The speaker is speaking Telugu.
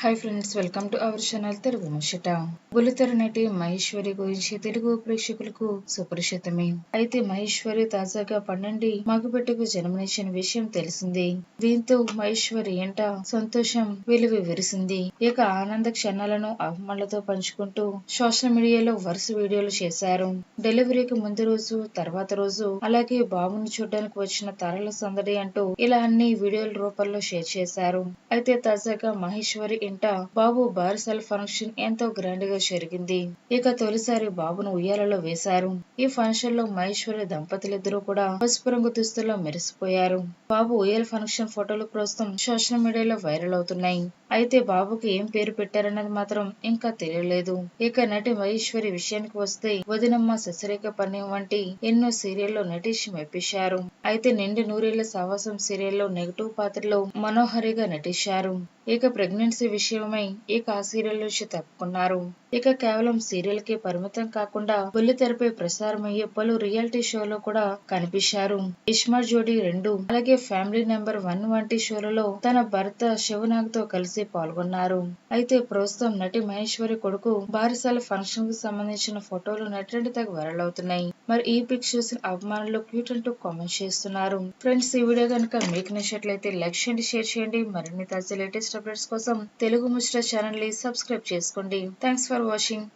Hi friends welcome to our channel Telugu Muchata బులితెర నటి మహేశ్వరి గురించి తెలుగు ప్రేక్షకులకు సుపరిచితమే అయితే మహేశ్వరి తాజాగా పన్నెండి మగబిడ్డకు జన్మనిచ్చిన విషయం తెలిసింది దీంతో మహేశ్వరి ఎంట సంతోషం వెలుగు విరిసింది ఇక ఆనంద క్షణాలను అభిమానులతో పంచుకుంటూ సోషల్ మీడియాలో వరుస వీడియోలు చేశారు డెలివరీకి ముందు రోజు తర్వాత రోజు అలాగే బాబును చూడడానికి వచ్చిన తరల సందడి అంటూ ఇలా అన్ని వీడియోల రూపంలో షేర్ చేశారు. అయితే తాజాగా మహేశ్వరి ఇంట బాబు బారిసల్ ఫంక్షన్ ఎంతో గ్రాండ్గా జరిగింది. ఇక తొలిసారి బాబును ఉయ్యాలలో వేశారు. ఈ ఫంక్షన్లో మహేశ్వరి దంపతులిద్దరూ కూడా పసుపు రంగు దుస్తుల్లో మెరిసిపోయారు. బాబు ఉయ్యాల ఫంక్షన్ ఫోటోలు ప్రస్తుతం సోషల్ మీడియాలో వైరల్ అవుతున్నాయి. అయితే బాబుకి ఏం పేరు పెట్టారన్నది మాత్రం ఇంకా తెలియలేదు. ఇక నటి మహేశ్వరి విషయానికి వస్తే వదినమ్మ శశరేఖ పని వంటి ఎన్నో సీరియల్లో నటించి మెప్పించారు. అయితే నిండు నూరేళ్ళ సావాసం సీరియల్లో నెగటివ్ పాత్రలో మనోహరిగా నటించారు. ఇక ప్రెగ్నెన్సీ విషయమై ఇక ఆ సీరియల్ నుంచి తప్పుకున్నారు. ఇక కేవలం సీరియల్కి పరిమితం కాకుండా బుల్లితెరపై ప్రసారమయ్యే పలు రియాలిటీ షోలో కూడా కనిపించారు. ఇష్మర్ జోడీ రెండు అలాగే ఫ్యామిలీ నెంబర్ వన్ వంటి షోలలో తన భర్త శివనాగ్తో కలిసి పాల్గొన్నారు. అయితే ప్రస్తుతం నటి మహేశ్వరి కొడుకు బారిసాల ఫంక్షన్కు సంబంధించిన ఫోటోలు నెట్రెండ్ తగ్గ వైరల్ అవుతున్నాయి. మరి ఈ పిక్స్ చూసిన అభిమానులు క్యూట్ అంటూ కామెంట్ చేస్తున్నారు. ఫ్రెండ్స్ ఈ వీడియో కనుక మీకు నచ్చినట్లయితే లైక్ చేయండి షేర్ చేయండి. మరిన్ని తాజా లేటెస్ట్ అప్డేట్స్ కోసం తెలుగు ముచ్చట ఛానల్ని సబ్స్క్రైబ్ చేసుకోండి. Thanks for watching